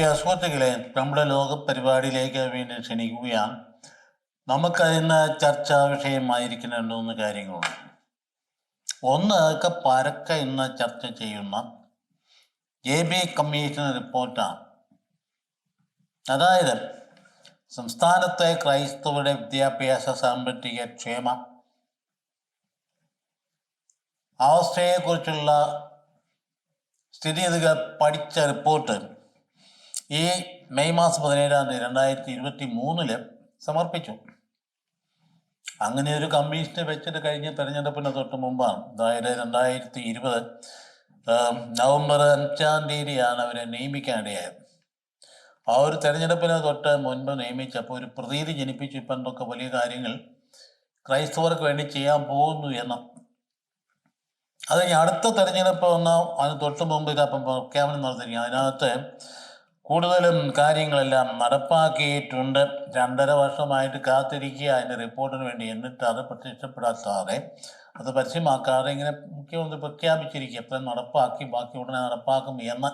പ്രിയ സുഹൃത്തുക്കളെ നമ്മുടെ ലോക പരിപാടിയിലേക്ക് വീണ്ടും ക്ഷണിക്കുകയാണ്. നമുക്കതിന് ചർച്ചാ വിഷയമായിരിക്കുന്ന രണ്ട് മൂന്ന് കാര്യങ്ങളുണ്ട്. ഒന്ന് ഒക്കെ പരക്കെ ഇന്ന് ചർച്ച ചെയ്യുന്ന ജെ ബി കമ്മീഷൻ റിപ്പോർട്ടാണ്. അതായത് സംസ്ഥാനത്തെ ക്രൈസ്തവരുടെ വിദ്യാഭ്യാസ സാമ്പത്തിക ക്ഷേമ അവസ്ഥയെക്കുറിച്ചുള്ള സ്ഥിതിഗതികൾ പഠിച്ച റിപ്പോർട്ട് ഈ മെയ് മാസം പതിനേഴാം തീയതി രണ്ടായിരത്തി ഇരുപത്തി മൂന്നിൽ സമർപ്പിച്ചു. അങ്ങനെ ഒരു കമ്മീഷനെ വെച്ചിട്ട് കഴിഞ്ഞ തെരഞ്ഞെടുപ്പിന് തൊട്ട് മുമ്പാണ്. അതായത് രണ്ടായിരത്തി ഇരുപത് നവംബർ അഞ്ചാം തീയതിയാണ് അവരെ നിയമിക്കാനിടയായത്. ആ ഒരു തെരഞ്ഞെടുപ്പിന് തൊട്ട് മുൻപ് നിയമിച്ചപ്പോൾ ഒരു പ്രതീതി ജനിപ്പിച്ചു. ഇപ്പം എന്തൊക്കെ വലിയ കാര്യങ്ങൾ ക്രൈസ്തവർക്ക് വേണ്ടി ചെയ്യാൻ പോകുന്നു എന്ന്. അത് അടുത്ത തെരഞ്ഞെടുപ്പ് വന്ന അതിന് തൊട്ട് മുമ്പ് ഇതപ്പം പ്രഖ്യാപനം നടത്തിയിരിക്കുക അതിനകത്ത് കൂടുതലും കാര്യങ്ങളെല്ലാം നടപ്പാക്കിയിട്ടുണ്ട്. രണ്ടര വർഷമായിട്ട് കാത്തിരിക്കുക അതിന്റെ റിപ്പോർട്ടിന് വേണ്ടി എന്നിട്ട് അത് പ്രത്യക്ഷപ്പെടാത്താതെ അത് പരസ്യമാക്കാതെ ഇങ്ങനെ മുഖ്യമന്ത്രി പ്രഖ്യാപിച്ചിരിക്കുക എപ്പോഴും നടപ്പാക്കി ബാക്കി ഉടനെ നടപ്പാക്കും എന്ന്.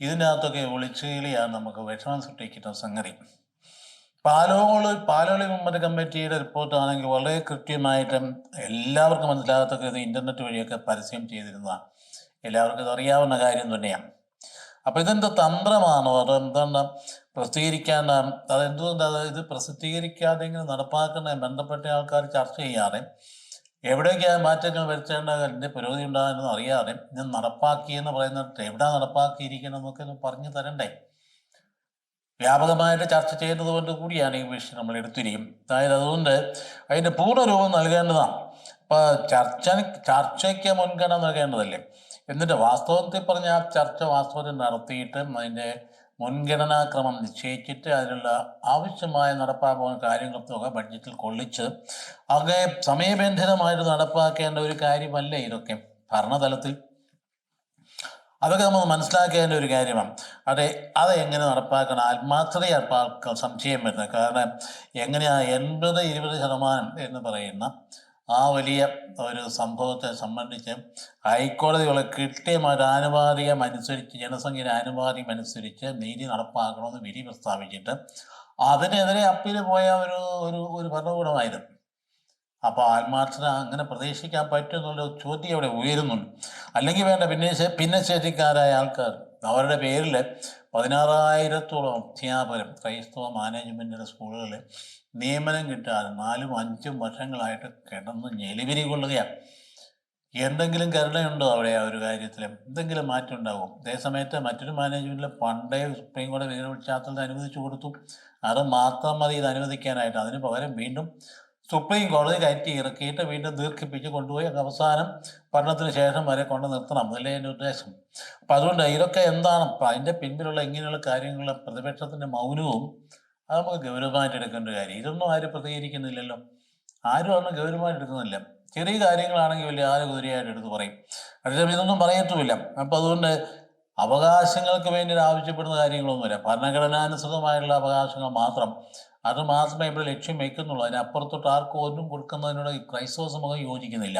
ഇതിനകത്തൊക്കെ ഒളിച്ചുകളിയാണ് നമുക്ക് വിഷമം സൃഷ്ടിക്കുന്ന സംഗതി. പാലോൾ പാലോളി മുമ്പ് കമ്മിറ്റിയുടെ റിപ്പോർട്ടാണെങ്കിൽ വളരെ കൃത്യമായിട്ടും എല്ലാവർക്കും മനസ്സിലാകത്തൊക്കെ ഇത് ഇന്റർനെറ്റ് വഴിയൊക്കെ പരസ്യം ചെയ്തിരുന്നതാണ്. എല്ലാവർക്കും അറിയാവുന്ന കാര്യം തന്നെയാണ്. അപ്പൊ ഇതെന്ത് തന്ത്രമാണോ? അത് എന്താണ് പ്രസിദ്ധീകരിക്കാൻ അതെന്തുകൊണ്ട്? അത് ഇത് പ്രസിദ്ധീകരിക്കാതെ ഇങ്ങനെ നടപ്പാക്കുന്ന ബന്ധപ്പെട്ട ആൾക്കാർ ചർച്ച ചെയ്യാതെ എവിടേക്കാണ് മാറ്റങ്ങൾ വരുത്തേണ്ട അതിന്റെ പുരോഗതി ഉണ്ടാകുന്നത് അറിയാതെ ഞാൻ നടപ്പാക്കി എന്ന് പറയുന്നത് എവിടെ നടപ്പാക്കിയിരിക്കണം എന്നൊക്കെ പറഞ്ഞു തരണ്ടേ? വ്യാപകമായിട്ട് ചർച്ച ചെയ്യുന്നത് കൊണ്ട് കൂടിയാണ് ഈ വിഷയം നമ്മൾ എടുത്തിരിക്കും. അതായത് അതുകൊണ്ട് അതിന്റെ പൂർണരൂപം നൽകേണ്ടതാണ്. ഇപ്പൊ ചർച്ച ചർച്ചയ്ക്ക് മുൻഗണന നൽകേണ്ടതല്ലേ? എന്നിട്ട് വാസ്തവത്തിൽ പറഞ്ഞ ആ ചർച്ച വാസ്തവത്തിൽ നടത്തിയിട്ട് അതിന്റെ മുൻഗണനാക്രമം നിശ്ചയിച്ചിട്ട് അതിനുള്ള ആവശ്യമായ നടപ്പാക്കുന്ന കാര്യങ്ങൾക്കൊക്കെ ബഡ്ജറ്റിൽ കൊള്ളിച്ച് അങ്ങനെ സമയബന്ധിതമായിട്ട് നടപ്പാക്കേണ്ട ഒരു കാര്യമല്ലേ ഇതൊക്കെ ഭരണതലത്തിൽ. അതൊക്കെ നമ്മൾ മനസ്സിലാക്കേണ്ട ഒരു കാര്യമാണ്. അതെ അത് എങ്ങനെ നടപ്പാക്കണം ആത്മാർത്ഥതയാണ് ആൾക്ക് സംശയം വരുന്നത് കാരണം എങ്ങനെയാ എൺപത് ഇരുപത് ശതമാനം എന്ന് പറയുന്ന ആ വലിയ ഒരു സംഭവത്തെ സംബന്ധിച്ച് ഹൈക്കോടതികളെ കൃത്യമായിട്ട് ആനുപാതികം അനുസരിച്ച് ജനസംഖ്യയുടെ ആനുപാതികം അനുസരിച്ച് നീതി നടപ്പാക്കണമെന്ന് വിധി പ്രസ്താവിച്ചിട്ട് അതിനെതിരെ അപ്പീൽ പോയ ഒരു ഒരു ഒരു ഭരണകൂടമായിരുന്നു. അപ്പോൾ ആത്മാർത്ഥത അങ്ങനെ പ്രതീക്ഷിക്കാൻ പറ്റുമെന്നുള്ള ചോദ്യം അവിടെ ഉയരുന്നുണ്ട്. അല്ലെങ്കിൽ വേണ്ട ഭിന്നശേ ഭിന്നശേഷിക്കാരായ ആൾക്കാർ അവരുടെ പേരിൽ പതിനാറായിരത്തോളം അധ്യാപകരും ക്രൈസ്തവ മാനേജ്മെന്റിന്റെ സ്കൂളുകളിൽ നിയമനം കിട്ടാതെ നാലും അഞ്ചും വർഷങ്ങളായിട്ട് കിടന്ന് ഞെലിവിരി കൊള്ളുകയാണ് എന്തെങ്കിലും കരുണയുണ്ടോ അവിടെ ആ ഒരു കാര്യത്തിൽ എന്തെങ്കിലും മാറ്റം ഉണ്ടാകും അതേസമയത്ത് മറ്റൊരു മാനേജ്മെന്റിൽ പണ്ടേ സുപ്രീം കോടതി വിവര പശ്ചാത്തലത്തിൽ അനുവദിച്ചു കൊടുത്തു. അത് മാത്രം മതി ഇത് അനുവദിക്കാനായിട്ട്. അതിന് പകരം വീണ്ടും സുപ്രീം കോടതി കയറ്റി ഇറക്കിയിട്ട് വീണ്ടും ദീർഘിപ്പിച്ച് കൊണ്ടുപോയി. അവസാനം പഠനത്തിന് ശേഷം വരെ കൊണ്ട് നിർത്തണം. അതല്ലേ എന്റെ ഉദ്ദേശം? അപ്പം അതുകൊണ്ട് ഇതൊക്കെ എന്താണ്? അതിന്റെ പിന്നിലുള്ള ഇങ്ങനെയുള്ള കാര്യങ്ങളും പ്രതിപക്ഷത്തിന്റെ മൗനവും അത് നമുക്ക് ഗൗരവമായിട്ട് എടുക്കേണ്ട കാര്യം. ഇതൊന്നും ആരും പ്രതികരിക്കുന്നില്ലല്ലോ. ആരും അതൊന്നും ഗൗരവമായിട്ട് എടുക്കുന്നില്ല. ചെറിയ കാര്യങ്ങളാണെങ്കിൽ വലിയ ആരും കുതിരയായിട്ട് എടുത്ത് പറയും. അതേസമയം ഇതൊന്നും പറയത്തുമില്ല. അപ്പം അതുകൊണ്ട് അവകാശങ്ങൾക്ക് വേണ്ടി ആവശ്യപ്പെടുന്ന കാര്യങ്ങളൊന്നുമില്ല. ഭരണഘടനാനുസൃതമായിട്ടുള്ള അവകാശങ്ങൾ മാത്രം അത് മാത്രമേ ഇവിടെ ലക്ഷ്യം വെക്കുന്നുള്ളൂ. അതിനപ്പുറത്തോട്ട് ആർക്കും ഒന്നും കൊടുക്കുന്നതിനോട് ക്രൈസ്തവ സമൂഹം യോജിക്കുന്നില്ല.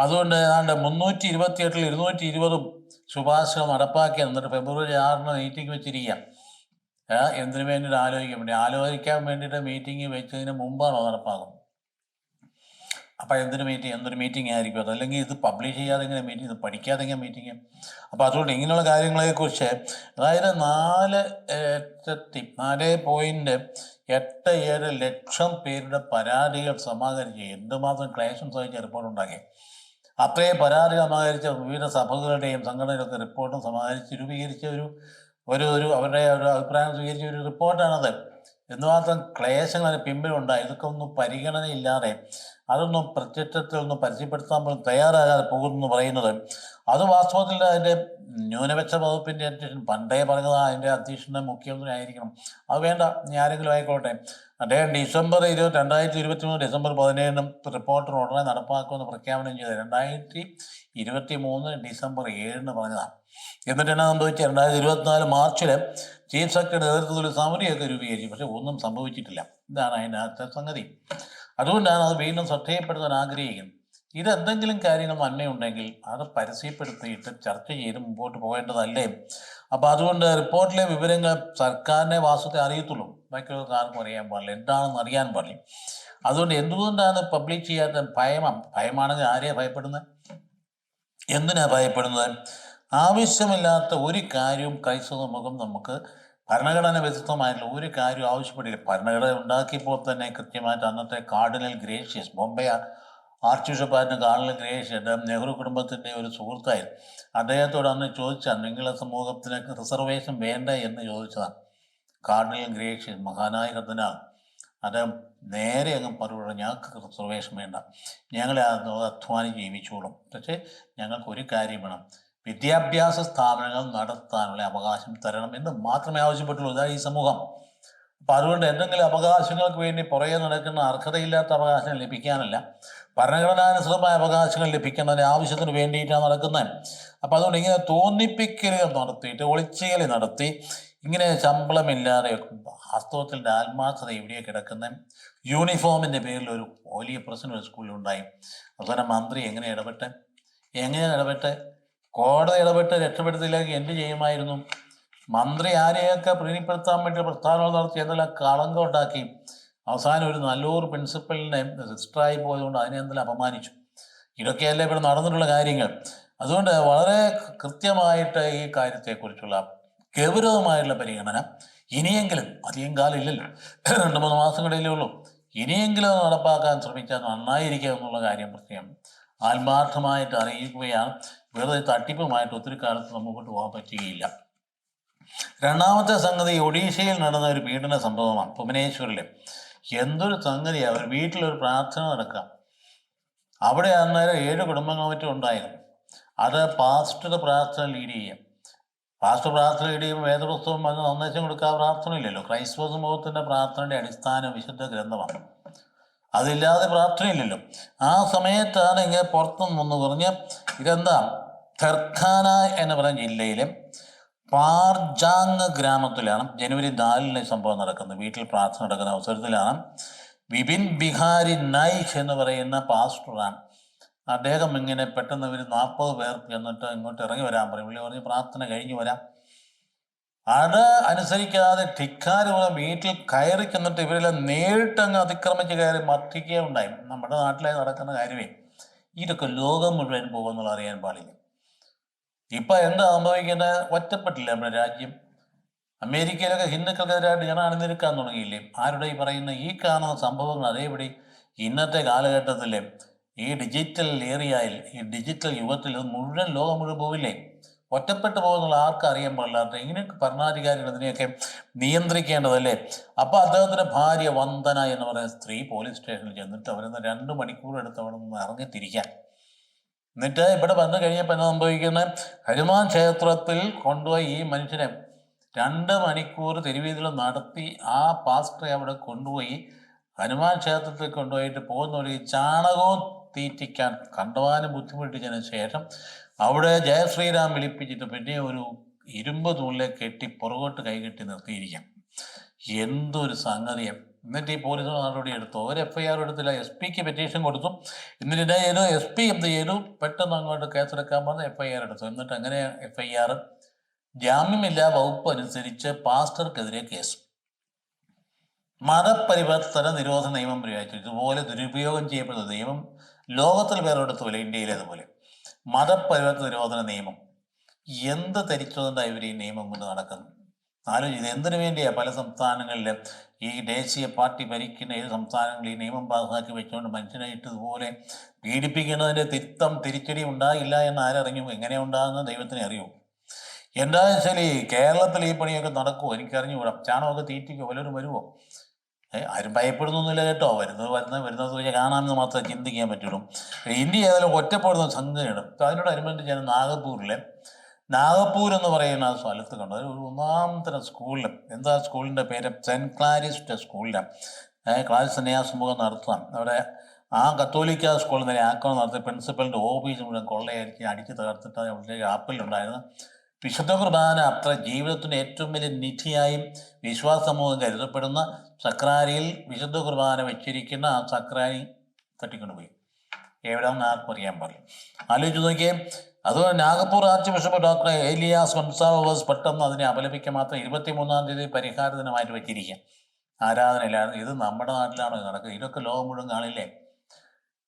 അതുകൊണ്ട് ഏതാണ്ട് മുന്നൂറ്റി ഇരുപത്തി എട്ടിൽ ഇരുന്നൂറ്റി ഇരുപതും ശുപാർശകൾ നടപ്പാക്കി എന്നിട്ട് ഫെബ്രുവരി ആറിന് മീറ്റിംഗ് വെച്ചിരിക്കുക എന്തിനു വേണ്ടിയിട്ട് ആലോചിക്കാൻ വേണ്ടി? ആലോചിക്കാൻ വേണ്ടിയിട്ട് മീറ്റിംഗ് വെച്ചതിന് മുമ്പാണോ നടപ്പാകും അപ്പം എന്തൊരു മീറ്റിംഗ് എന്തൊരു മീറ്റിംഗ് ആയിരിക്കും അത്? അല്ലെങ്കിൽ ഇത് പബ്ലിഷ് ചെയ്യാതെ എങ്ങനെ മീറ്റിംഗ് ഇത് പഠിക്കാതെ എങ്ങനെ മീറ്റിംഗ് അപ്പോൾ അതുകൊണ്ട് ഇങ്ങനെയുള്ള കാര്യങ്ങളെക്കുറിച്ച് അതായത് നാല് നാല് പോയിന്റ് എട്ട് ഏഴ് ലക്ഷം പേരുടെ പരാതികൾ സമാഹരിച്ച് എന്തുമാത്രം ക്ലേശം സഹിച്ച റിപ്പോർട്ട് ഉണ്ടാക്കി. അത്രയും പരാതി സമാഹരിച്ച വിവിധ സഭകളുടെയും സംഘടനകളൊക്കെ റിപ്പോർട്ടും സമാഹരിച്ച് രൂപീകരിച്ച ഒരു ഒരു ഒരു അവരുടെ ഒരു അഭിപ്രായം സ്വീകരിച്ച ഒരു റിപ്പോർട്ടാണത് എന്തുമാത്രം ക്ലേശങ്ങൾ അതിന് പിമ്പിലുണ്ടായി ഇതൊക്കെ ഒന്നും പരിഗണനയില്ലാതെ അതൊന്നും പ്രത്യക്ഷത്തിൽ ഒന്നും പരിചയപ്പെടുത്താൻ പോലും തയ്യാറാകാതെ പോകുന്നു പറയുന്നത്. അത് വാസ്തവത്തിൽ അതിന്റെ ന്യൂനപക്ഷ വകുപ്പിന്റെ അധ്യക്ഷൻ പണ്ടേ പറഞ്ഞത് അതിന്റെ അധ്യക്ഷന്റെ മുഖ്യമന്ത്രി ആയിരിക്കണം അത് വേണ്ട ഇനി ആരെങ്കിലും ആയിക്കോട്ടെ. അദ്ദേഹം ഡിസംബർ ഇരുപത്തി രണ്ടായിരത്തി ഇരുപത്തി മൂന്ന് ഡിസംബർ പതിനേഴിനും റിപ്പോർട്ടർ ഉടനെ നടപ്പാക്കുമെന്ന് പ്രഖ്യാപനം ചെയ്തത് രണ്ടായിരത്തി ഇരുപത്തി മൂന്ന് ഡിസംബർ ഏഴിന് പറഞ്ഞതാണ് എന്നിട്ട് എന്നാ സംഭവിച്ചത്? രണ്ടായിരത്തി ഇരുപത്തിനാല് മാർച്ചിൽ ചീഫ് സെക്രട്ടറി നേതൃത്വത്തിൽ സമിതിയൊക്കെ രൂപീകരിച്ചു. പക്ഷെ ഒന്നും സംഭവിച്ചിട്ടില്ല. ഇതാണ് അതിന്റെ അകത്തെ സംഗതി. അതുകൊണ്ടാണ് അത് വീണ്ടും ശ്രദ്ധയപ്പെടുത്താൻ ആഗ്രഹിക്കുന്നത്. ഇതെന്തെങ്കിലും കാര്യങ്ങൾ നന്മയുണ്ടെങ്കിൽ അത് പരസ്യപ്പെടുത്തിയിട്ട് ചർച്ച ചെയ്ത് മുമ്പോട്ട് പോകേണ്ടതല്ലേ? അപ്പോൾ അതുകൊണ്ട് റിപ്പോർട്ടിലെ വിവരങ്ങൾ സർക്കാരിനെ വാസ്തവത്തെ അറിയത്തുള്ളൂ. ബാക്കിയുള്ള ആർക്കും അറിയാൻ പാടില്ല. എന്താണെന്ന് അറിയാൻ പാടില്ല. അതുകൊണ്ട് എന്തുകൊണ്ടാണ് പബ്ലിക് ചെയ്യാത്ത ഭയമാണ് ഭയമാണെങ്കിൽ ആരെയാണ് ഭയപ്പെടുന്നത്? എന്തിനാണ് ഭയപ്പെടുന്നത്? ആവശ്യമില്ലാത്ത ഒരു കാര്യവും ക്രൈസ്തവ മുഖം നമുക്ക് ഭരണഘടന വ്യത്യസ്തമായിട്ടുള്ള ഒരു കാര്യം ആവശ്യപ്പെടില്ല. ഭരണഘടന ഉണ്ടാക്കിയപ്പോൾ തന്നെ കൃത്യമായിട്ട് അന്നത്തെ കാർഡിനൽ ഗ്രേഷ്യസ് ബോംബെ ആർച്ച് ബിഷപ്പായിരുന്ന കാർഡിനൽ ഗ്രേഷ്യസ് അദ്ദേഹം നെഹ്റു കുടുംബത്തിന്റെ ഒരു സുഹൃത്തായിരുന്നു. അദ്ദേഹത്തോട് അന്ന് ചോദിച്ചാൽ നിങ്ങളുടെ സമൂഹത്തിന് റിസർവേഷൻ വേണ്ട എന്ന് ചോദിച്ചതാണ്. കാർഡിനൽ ഗ്രേഷ്യസ് മഹാനായ കത്തനാണ് അദ്ദേഹം നേരെ അങ്ങ് പറഞ്ഞു ഞങ്ങൾക്ക് റിസർവേഷൻ വേണ്ട. ഞങ്ങളെ അധ്വാനം ജീവിച്ചോളും. പക്ഷേ ഞങ്ങൾക്ക് ഒരു കാര്യം വേണം. വിദ്യാഭ്യാസ സ്ഥാപനങ്ങൾ നടത്താനുള്ള അവകാശം തരണം എന്ന് മാത്രമേ ആവശ്യപ്പെട്ടുള്ളൂ. ഇതാ ഈ സമൂഹം. അപ്പം അതുകൊണ്ട് എന്തെങ്കിലും അവകാശങ്ങൾക്ക് വേണ്ടി പുറകെ നടക്കുന്ന അർഹതയില്ലാത്ത അവകാശം ലഭിക്കാനല്ല ഭരണഘടനാനുസൃതമായ അവകാശങ്ങൾ ലഭിക്കുന്നതിന് ആവശ്യത്തിന് വേണ്ടിയിട്ടാണ് നടക്കുന്നത്. അപ്പം അതുകൊണ്ട് ഇങ്ങനെ തോന്നിപ്പിക്കലുകൾ നടത്തിയിട്ട് ഒളിച്ചുകളി നടത്തി ഇങ്ങനെ ശമ്പളമില്ലാതെ വാസ്തവത്തിന്റെ ആത്മാർത്ഥത എവിടെയോ കിടക്കുന്ന. യൂണിഫോമിന്റെ പേരിൽ ഒരു വലിയ പ്രശ്നം ഒരു സ്കൂളിലുണ്ടായി അവസാനം മന്ത്രി എങ്ങനെ ഇടപെട്ട്? എങ്ങനെ ഇടപെട്ട്? കോടതി ഇടപെട്ട് രക്ഷപ്പെടുത്തില്ലെങ്കിൽ എന്ത് ചെയ്യുമായിരുന്നു? മന്ത്രി ആരെയൊക്കെ പ്രീതിപ്പെടുത്താൻ വേണ്ടി പ്രസ്താവന നടത്തി എന്തെല്ലാം കളങ്കം ഉണ്ടാക്കി. അവസാനം ഒരു നല്ലൂർ പ്രിൻസിപ്പലിനെ രജിസ്റ്ററായി പോയതുകൊണ്ട് അതിനെ എന്തെല്ലാം അപമാനിച്ചു. ഇതൊക്കെയല്ലേ ഇവിടെ നടന്നിട്ടുള്ള കാര്യങ്ങൾ. അതുകൊണ്ട് വളരെ കൃത്യമായിട്ട് ഈ കാര്യത്തെക്കുറിച്ചുള്ള ഗൗരവമായിട്ടുള്ള പരിഗണന ഇനിയെങ്കിലും അധികം കാലം ഇല്ലല്ലോ. രണ്ട് മൂന്ന് മാസം കടയിലേ ഉള്ളൂ. ഇനിയെങ്കിലും നടപ്പാക്കാൻ ശ്രമിച്ചാൽ നന്നായിരിക്കുക എന്നുള്ള കാര്യം പ്രത്യേകം ആത്മാർത്ഥമായിട്ട് അറിയിക്കുകയാണ്. വെറുതെ തട്ടിപ്പുമായിട്ട് ഒത്തിരി കാലത്ത് നമുക്കോട്ട് പോകാൻ പറ്റുകയില്ല. രണ്ടാമത്തെ സംഗതി ഒഡീഷയിൽ നടന്ന ഒരു പീഡന സംഭവമാണ് ഭുവനേശ്വറിൽ എന്തൊരു സംഗതിയാണ് ഒരു വീട്ടിലൊരു പ്രാർത്ഥന നടക്കാം അവിടെ അന്നേരം ഏഴ് കുടുംബങ്ങൾ മറ്റും ഉണ്ടായിരുന്നു. അത് പാസ്റ്റർ പ്രാർത്ഥന ലീഡ് ചെയ്യാം പാസ്റ്റർ പ്രാർത്ഥന ലീഡ് ചെയ്യുമ്പോൾ വേദപുസ്തകം അത് സന്ദേശം കൊടുക്കാൻ പ്രാർത്ഥന ഇല്ലല്ലോ ക്രൈസ്തവ സമൂഹത്തിന്റെ പ്രാർത്ഥനയുടെ അടിസ്ഥാന വിശുദ്ധ ഗ്രന്ഥമാണ്. അതില്ലാതെ പ്രാർത്ഥനയില്ലല്ലോ. ആ സമയത്താണ് ഇങ്ങനെ പുറത്തുനിന്ന് പറഞ്ഞ് ഇതെന്താ? ഖർഖാന എന്ന് പറഞ്ഞ ജില്ലയിലെ പാർജാങ് ഗ്രാമത്തിലാണ് ജനുവരി നാലിന് സംഭവം നടക്കുന്നത്. വീട്ടിൽ പ്രാർത്ഥന നടക്കുന്ന അവസരത്തിലാണ് വിപിൻ ബിഹാരി നൈഖ് എന്ന് പറയുന്ന പാസ്റ്ററാണ്. അദ്ദേഹം ഇങ്ങനെ പെട്ടെന്ന് ഒരു നാൽപ്പത് പേർ എന്നിട്ട് ഇങ്ങോട്ട് ഇറങ്ങി വരാൻ പറയും. പുള്ളി പറഞ്ഞ് പ്രാർത്ഥന കഴിഞ്ഞു വരാം. അത് അനുസരിക്കാതെ ധിക്കാരി പോലെ വീട്ടിൽ കയറി ചെന്നിട്ട് ഇവരെല്ലാം നേരിട്ട് അങ്ങ് അതിക്രമിച്ച് കയറി മർദ്ദിക്കുകയുണ്ടായി. നമ്മുടെ നാട്ടിലെ നടക്കുന്ന കാര്യമേ ഇതൊക്കെ ലോകം മുഴുവൻ പോകുമെന്നുള്ള അറിയാൻ പാടില്ല. ഇപ്പൊ എന്താ സംഭവിക്കുന്നത് ഒറ്റപ്പെട്ടില്ല നമ്മുടെ രാജ്യം. അമേരിക്കയിലൊക്കെ ഹിന്ദുക്കൾക്കെതിരായിട്ട് ഞാൻ അണിനിരക്കാൻ തുടങ്ങിയില്ലേ? ആരുടെ ഈ പറയുന്ന ഈ കാണുന്ന സംഭവങ്ങൾ അതേപടി ഇന്നത്തെ കാലഘട്ടത്തിൽ ഈ ഡിജിറ്റൽ ഏരിയയിൽ ഈ ഡിജിറ്റൽ യുഗത്തിൽ മുഴുവൻ ലോകം മുഴുവൻ പോവില്ലേ? ഒറ്റപ്പെട്ടു പോകുന്നുള്ള ആർക്കും അറിയാൻ പാടില്ലാത്ത ഇങ്ങനെയൊക്കെ ഭരണാധികാരികൾ ഇതിനെയൊക്കെ നിയന്ത്രിക്കേണ്ടതല്ലേ? അപ്പോൾ അദ്ദേഹത്തിന്റെ ഭാര്യ വന്ദന എന്ന് പറയുന്ന സ്ത്രീ പോലീസ് സ്റ്റേഷനിൽ ചെന്നിട്ട് അവരെന്ന് രണ്ട് മണിക്കൂർ എടുത്ത് അവിടെ നിന്ന് ഇറങ്ങിത്തിരിക്കാൻ എന്നിട്ട് ഇവിടെ വന്നു കഴിഞ്ഞപ്പോൾ എന്നാ സംഭവിക്കുന്നത്? ഹനുമാൻ ക്ഷേത്രത്തിൽ കൊണ്ടുപോയി ഈ മനുഷ്യനെ രണ്ട് മണിക്കൂർ തെരുവീതിൽ നടത്തി ആ പാസ്റ്ററെ അവിടെ കൊണ്ടുപോയി ഹനുമാൻ ക്ഷേത്രത്തിൽ കൊണ്ടുപോയിട്ട് പോകുന്ന വഴി ചാണകവും തീറ്റിക്കാൻ കണ്ടവാനും ബുദ്ധിമുട്ടിച്ചതിന് ശേഷം അവിടെ ജയശ്രീരാം വിളിപ്പിച്ചിട്ട് പിന്നെ ഒരു ഇരുമ്പ് തൂണിലെ കെട്ടി പുറകോട്ട് കൈകെട്ടി നിർത്തിയിരിക്കാം. എന്തൊരു സംഗതി. എന്നിട്ട് ഈ പോലീസ് നടപടി എടുത്തു. ഒരു എഫ് ഐ ആർ എടുത്തില്ല. എസ് പിക്ക് പെറ്റീഷൻ കൊടുത്തു. എന്നിട്ട് ചെയ്തു എസ് പി എന്ത് ചെയ്തു? പെട്ടെന്ന് അങ്ങോട്ട് കേസെടുക്കാൻ പറഞ്ഞ് എഫ് ഐ ആർ എടുത്തു. എന്നിട്ട് അങ്ങനെ എഫ് ഐ ആർ ജാമ്യമില്ലാ വകുപ്പ് അനുസരിച്ച് പാസ്റ്റർക്കെതിരെ കേസ്. മതപരിവർത്തന നിരോധന നിയമം പ്രയോഗിച്ചു. ഇതുപോലെ ദുരുപയോഗം ചെയ്യപ്പെടുന്ന നിയമം ലോകത്തിൽ വേറെടുത്തുപോലെ ഇന്ത്യയിലേതുപോലെ മതപരിവർത്തന നിരോധന നിയമം. എന്ത് ധരിച്ചുകൊണ്ടാണ് ഇവർ ഈ നിയമം കൊണ്ട് നടക്കുന്നത്? ആലോചിച്ചത് എന്തിനു വേണ്ടിയാ പല സംസ്ഥാനങ്ങളിലും ഈ ദേശീയ പാർട്ടി ഭരിക്കുന്ന ഏത് സംസ്ഥാനങ്ങളിൽ ഈ നിയമം പാസാക്കി വെച്ചുകൊണ്ട് മനുഷ്യനായിട്ട് ഇതുപോലെ പീഡിപ്പിക്കുന്നതിന്റെ തിരുത്തം തിരിച്ചടി ഉണ്ടായില്ല എന്ന് ആരറിഞ്ഞു? എങ്ങനെ ഉണ്ടാകുന്ന ദൈവത്തിനെ അറിയൂ? എന്താണെന്ന് വെച്ചാൽ ഈ കേരളത്തിൽ ഈ പണിയൊക്കെ നടക്കുമോ എനിക്കറിഞ്ഞുകൂടാ. ചാണകമൊക്കെ തീറ്റിക്കോ? വല്ലവരും വരുമോ ആരും ഭയപ്പെടുന്നൊന്നുമില്ല കേട്ടോ. വരുന്നത് വരുന്നത് വരുന്നത് വെച്ചാൽ കാണാമെന്ന് മാത്രമേ ചിന്തിക്കാൻ പറ്റുള്ളൂ. ഇന്ത്യ ഏതായാലും ഒറ്റപ്പെടുന്ന സംഗതിയാണ് അതിനോടനുബന്ധിച്ച് ഞാൻ നാഗപ്പൂരിലെ നാഗപ്പൂർ എന്ന് പറയുന്ന സ്ഥലത്ത് കണ്ടു. ഒരു ഒന്നാമത്തെ സ്കൂളിൽ എന്താ സ്കൂളിന്റെ പേര്? സെന്റ് ക്ലാരിസ്റ്റ് സ്കൂളിലാണ് ക്ലാസ് സന്യാസമുഖം നടത്താം അവിടെ ആ കത്തോലിക്ക സ്കൂളിൽ നിന്ന് ആക്രമണം നടത്തി പ്രിൻസിപ്പലിന്റെ ഓഫീസ് മുഴുവൻ കൊള്ളയടിച്ച് അടിച്ച് തകർത്തിട്ട് അവിടെ ആപ്പിലുണ്ടായിരുന്നു വിശുദ്ധ കുർബാന അത്ര ജീവിതത്തിന്റെ ഏറ്റവും വലിയ നിധിയായും വിശ്വാസ സമൂഹം കരുതപ്പെടുന്ന സക്രാരിയിൽ വിശുദ്ധ കുർബാന വെച്ചിരിക്കുന്ന ആ സക്രാരി തട്ടിക്കൊണ്ടുപോയി എവിടെയാണെന്ന് ആർക്കും അറിയാൻ പാടില്ല. ആലോചിച്ച് നോക്കിയേ അതുപോലെ Nagpur archbishop doctor Elias Gonsalves പെട്ടെന്ന് അതിനെ അപലപിക്കാൻ മാത്രം ഇരുപത്തി മൂന്നാം തീയതി പരിഹാര ദിനമായിട്ട് വെച്ചിരിക്കുക ആരാധനയിലാണ് ഇത് നമ്മുടെ നാട്ടിലാണ് നടക്കുന്നത്? ഇതൊക്കെ ലോകം മുഴുവൻ കാണില്ലേ?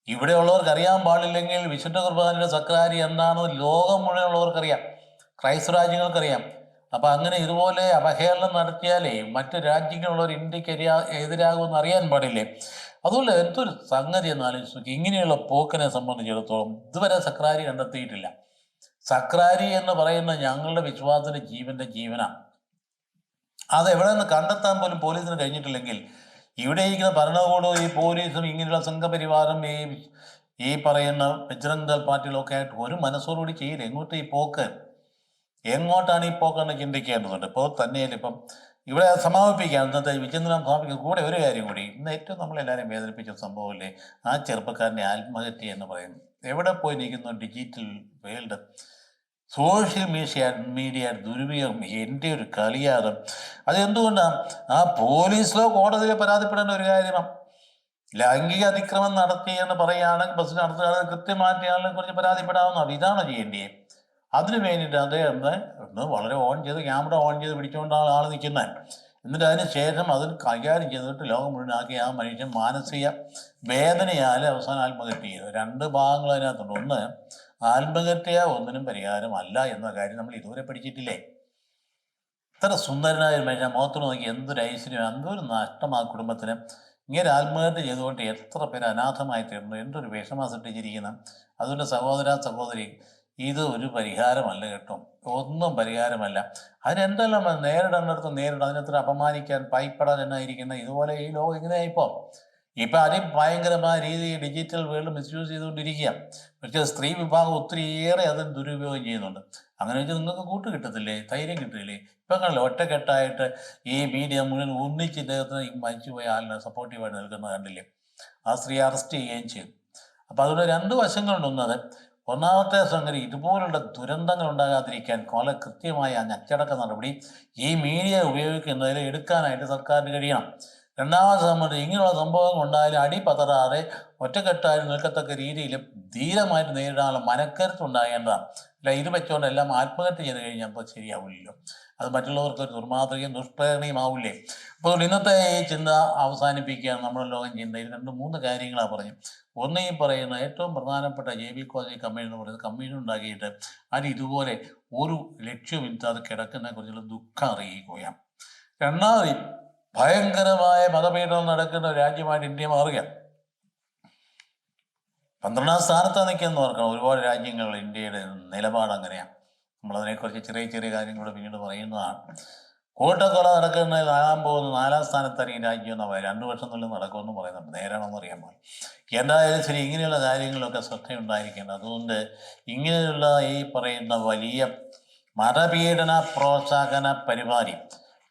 ഇവിടെയുള്ളവർക്ക് അറിയാൻ പാടില്ലെങ്കിൽ വിശുദ്ധ കുർബാനയുടെ സക്രാരി എന്താണെന്ന് ലോകം മുഴുവനുള്ളവർക്കറിയാം ക്രൈസ്തവ രാജ്യങ്ങൾക്കറിയാം. അപ്പം അങ്ങനെ ഇതുപോലെ അവഹേളനം നടത്തിയാലേ മറ്റ് രാജ്യങ്ങളുള്ളവർ ഇന്ത്യയ്ക്ക് എരിയാ എതിരാകുമെന്ന് അറിയാൻ പാടില്ലേ? അതുപോലെ എന്തൊരു സംഗതി എന്ന് ആലോചിച്ച് നോക്കി. ഇങ്ങനെയുള്ള പോക്കിനെ സംബന്ധിച്ചിടത്തോളം ഇതുവരെ സക്രാരി കണ്ടെത്തിയിട്ടില്ല. സക്രാരി എന്ന് പറയുന്ന ഞങ്ങളുടെ വിശ്വാസത്തിന്റെ ജീവന്റെ ജീവനാണ് അത് എവിടെ നിന്ന് കണ്ടെത്താൻ പോലും പോലീസിന് കഴിഞ്ഞിട്ടില്ലെങ്കിൽ ഇവിടെ ഇരിക്കുന്ന ഭരണകൂടവും ഈ പോലീസും ഇങ്ങനെയുള്ള സംഘപരിവാരം ഈ ഈ പറയുന്ന ബജ്രംഗ് ദൾ പാർട്ടികളൊക്കെ ആയിട്ട് ഒരു മനസ്സോടുകൂടി ചെയ്യില്ല. എങ്ങോട്ട് ഈ പോക്ക്? എങ്ങോട്ടാണ് ഈ പോക്കെന്ന് ചിന്തിക്കേണ്ടതുണ്ട്. ഇപ്പോൾ തന്നെയല്ല ഇപ്പം ഇവിടെ സമാപിപ്പിക്കാം. ഇന്നത്തെ വിചിന്തനം സമാപിക്കുന്ന കൂടെ ഒരു കാര്യം കൂടി. ഇന്ന് ഏറ്റവും നമ്മളെല്ലാവരും വേദനിപ്പിച്ച സംഭവമല്ലേ? ആ ചെറുപ്പക്കാരന്റെ ആത്മഹത്യ എന്ന് പറയുന്നു എവിടെ പോയി നിൽക്കുന്നു digital world? Social media media ദുരുപയോഗം എന്റെ ഒരു കളിയാണ് അതെന്തുകൊണ്ടാണ് ആ പോലീസിലോ കോടതിയിലോ പരാതിപ്പെടേണ്ട ഒരു കാര്യമാണ് ലൈംഗിക അതിക്രമം നടത്തി എന്ന് പറയുകയാണെങ്കിൽ ബസ് നടത്തുകയാണെങ്കിൽ കൃത്യമായിട്ട് ആളിനെ കുറിച്ച് പരാതിപ്പെടാവുന്ന ഇതാണോ ചെയ്യേണ്ടത് അതിന് വേണ്ടിയിട്ട് അദ്ദേഹം വളരെ ഓൺ ചെയ്ത് ക്യാമറ ഓൺ ചെയ്ത് പിടിച്ചുകൊണ്ടാണ് ആൾ നിൽക്കുന്നത്. എന്നിട്ട് അതിന് ശേഷം അതിന് കൈകാര്യം ചെയ്തിട്ട് ലോകം മുഴുവനാക്കി ആ മനുഷ്യൻ മാനസിക വേദനയാൽ അവസാനം ആത്മഹത്യ ചെയ്തു രണ്ട് ഭാഗങ്ങൾ അതിനകത്തുണ്ട്. ഒന്ന് ആത്മഹത്യ ഒന്നിനും പരിഹാരമല്ല എന്ന കാര്യം നമ്മൾ ഇതുവരെ പഠിച്ചിട്ടില്ലേ? ഇത്ര സുന്ദരനായ ഒരു മനുഷ്യൻ. മുഖത്ത് നോക്കി എന്തൊരു ഐശ്വര്യം എന്തൊരു നഷ്ടം ആ കുടുംബത്തിന്. ഇങ്ങനെ ആത്മഹത്യ ചെയ്തുകൊണ്ട് എത്ര പേര് അനാഥമായി തീർന്നു. എന്തൊരു വിഷമം സൃഷ്ടിച്ചിരിക്കുന്ന. അതുകൊണ്ട് സഹോദര സഹോദരി ഇത് ഒരു പരിഹാരമല്ല കേട്ടോ. ഒന്നും പരിഹാരമല്ല. അതിനെന്തെല്ലാം നേരിടേണ്ടടുത്ത് നേരിടും. അതിനെത്ര അപമാനിക്കാൻ ഭയപ്പെടാൻ എന്നായിരിക്കുന്ന ഇതുപോലെ ഈ ലോകം ഇങ്ങനെയായിപ്പോ. ഇപ്പൊ അതിന് ഭയങ്കരമായ രീതിയിൽ ഡിജിറ്റൽ വേൾഡ് മിസ്യൂസ് ചെയ്തുകൊണ്ടിരിക്കുക. പക്ഷേ സ്ത്രീ വിഭാഗം ഒത്തിരിയേറെ അതിന് ദുരുപയോഗം ചെയ്യുന്നുണ്ട്. അങ്ങനെ വെച്ചാൽ നിങ്ങൾക്ക് കൂട്ട് കിട്ടത്തില്ലേ? ധൈര്യം കിട്ടില്ലേ? ഇപ്പം കണ്ടല്ലോ ഒറ്റക്കെട്ടായിട്ട് ഈ മീഡിയ മുഴുവൻ ഒന്നിച്ച് ഇദ്ദേഹത്തിന് ഈ മരിച്ചുപോയ ആളിനെ സപ്പോർട്ടീവായിട്ട് നിൽക്കുന്നത് കണ്ടില്ലേ? ആ സ്ത്രീ അറസ്റ്റ് ചെയ്യുകയും ചെയ്തു. അപ്പം അതുകൊണ്ട് രണ്ട് വശങ്ങളുണ്ട് ഒന്നത്. ഒന്നാമത്തെ സംഗതി ഇതുപോലുള്ള ദുരന്തങ്ങൾ ഉണ്ടാകാതിരിക്കാൻ കൊല കൃത്യമായ അച്ചടക്ക നടപടി ഈ മീഡിയ ഉപയോഗിക്കുന്നതിൽ എടുക്കാനായിട്ട് സർക്കാരിന് കഴിയണം. രണ്ടാമത് സംബന്ധിച്ച് ഇങ്ങനെയുള്ള സംഭവങ്ങൾ ഉണ്ടായാലും അടി പതറാതെ ഒറ്റക്കെട്ടായി നിൽക്കത്തക്ക രീതിയിൽ ധീരമായിട്ട് നേരിടാനുള്ള മനക്കരുത്ത് ഉണ്ടാകേണ്ടതാണ്. അല്ല ഇത് വെച്ചുകൊണ്ട് എല്ലാം ആത്മഹത്യ ചെയ്ത് കഴിഞ്ഞാൽ അപ്പോൾ ശരിയാവില്ലല്ലോ. അത് മറ്റുള്ളവർക്ക് ഒരു ദുർമാതൃകയും ദുഷ്പ്രേരണയുമാവില്ലേ അപ്പോൾ ഇന്നത്തെ ഈ ചിന്ത അവസാനിപ്പിക്കുകയാണ് നമ്മുടെ ലോകം ചിന്ത. ഇത് രണ്ട് മൂന്ന് കാര്യങ്ങളാണ് പറഞ്ഞു ഒന്ന് ഈ പറയുന്ന ഏറ്റവും പ്രധാനപ്പെട്ട ജെ ബി കോളേജ് കമ്മീഷൻ എന്ന് പറയുന്നത് കമ്മീഷൻ ഉണ്ടാക്കിയിട്ട് അത് ഇതുപോലെ ഒരു ലക്ഷ്യമില്ലാതെ കിടക്കുന്നതിനെ കുറിച്ചുള്ള ദുഃഖം അറിയിക്കുകയാണ്. രണ്ടാമത് ഭയങ്കരമായ മതപീഡനം നടക്കുന്ന രാജ്യമായിട്ട് ഇന്ത്യ മാറുക പന്ത്രണ്ടാം സ്ഥാനത്താണ് നിൽക്കുന്നത് ഓർക്കണം. ഒരുപാട് രാജ്യങ്ങൾ ഇന്ത്യയുടെ നിലപാട് അങ്ങനെയാണ്. നമ്മളതിനെക്കുറിച്ച് ചെറിയ ചെറിയ കാര്യങ്ങൾ പിന്നീട് പറയുന്നതാണ്. കൂട്ടക്കൊല നടക്കുന്ന നാലാം പോകുന്ന നാലാം സ്ഥാനത്താണ് ഈ രാജ്യം എന്നാ രണ്ടു വർഷത്തിനുള്ളിൽ നടക്കുമെന്ന് പറയുന്നുണ്ട്. നേരാണെന്ന് പാടില്ല. എന്തായാലും ശരി ഇങ്ങനെയുള്ള കാര്യങ്ങളൊക്കെ ശ്രദ്ധയുണ്ടായിരിക്കണം അതുകൊണ്ട് ഇങ്ങനെയുള്ള ഈ പറയുന്ന വലിയ മതപീഡന പ്രോത്സാഹന പരിപാടി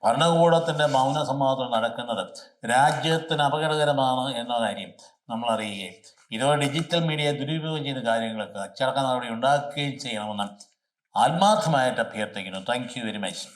ഭരണകൂടത്തിന്റെ മൗന സമ്മതത്തിൽ നടക്കുന്നത് രാജ്യത്തിന് അപകടകരമാണ് എന്ന കാര്യം നമ്മൾ അറിയുകയും ഡിജിറ്റൽ മീഡിയ ദുരുപയോഗം ചെയ്യുന്ന കാര്യങ്ങളൊക്കെ അച്ചടക്ക നടപടി ഉണ്ടാക്കുകയും ചെയ്യണമെന്ന് ആത്മാർത്ഥമായിട്ട് അഭ്യർത്ഥിക്കുന്നു. Thank you very much